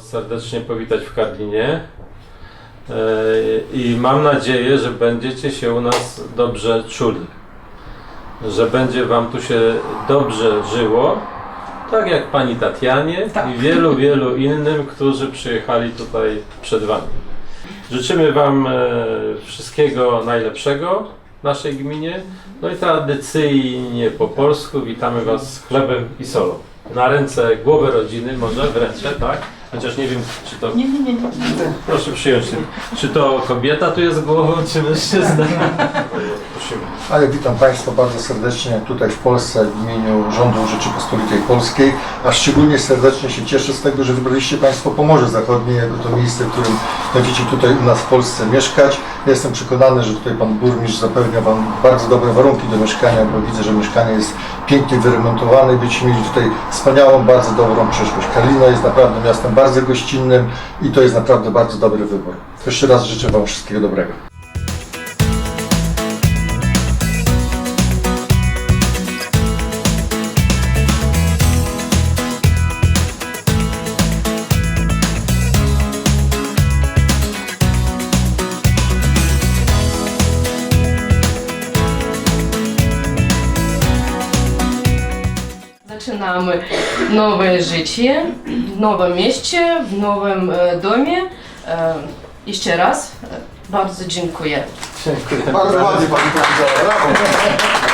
serdecznie powitać w Karlinie. E, I mam nadzieję, że będziecie się u nas dobrze czuli. Że będzie Wam tu się dobrze żyło. Tak jak Pani Tatianie Tak. i wielu, wielu innym, którzy przyjechali tutaj przed Wami. Życzymy Wam e, wszystkiego najlepszego w naszej gminie. No i tradycyjnie po polsku witamy Was z chlebem i solą. Na ręce głowy rodziny, może w ręce, tak? Chociaż nie wiem, czy to. Nie, nie, nie, nie. Proszę przyjąć. Czy to kobieta tu jest głową, czy mężczyzna? Prosimy. A ja witam Państwa bardzo serdecznie tutaj w Polsce w imieniu rządu Rzeczypospolitej Polskiej, a szczególnie serdecznie się cieszę z tego, że wybraliście Państwo Pomorze Zachodnie jako to miejsce, w którym będziecie tutaj u nas w Polsce mieszkać. Jestem przekonany, że tutaj Pan Burmistrz zapewnia Wam bardzo dobre warunki do mieszkania, bo widzę, że mieszkanie jest pięknie wyremontowane i będziecie mieli tutaj wspaniałą, bardzo dobrą przyszłość. Kalina jest naprawdę miastem bardzo gościnnym i to jest naprawdę bardzo dobry wybór. Jeszcze raz życzę Wam wszystkiego dobrego. Zaczynamy nowe życie w nowym mieście, w nowym e, domie. E, jeszcze raz e, bardzo dziękuję. Dziękuję. Bardzo ładnie Pani powiedziała, brawo!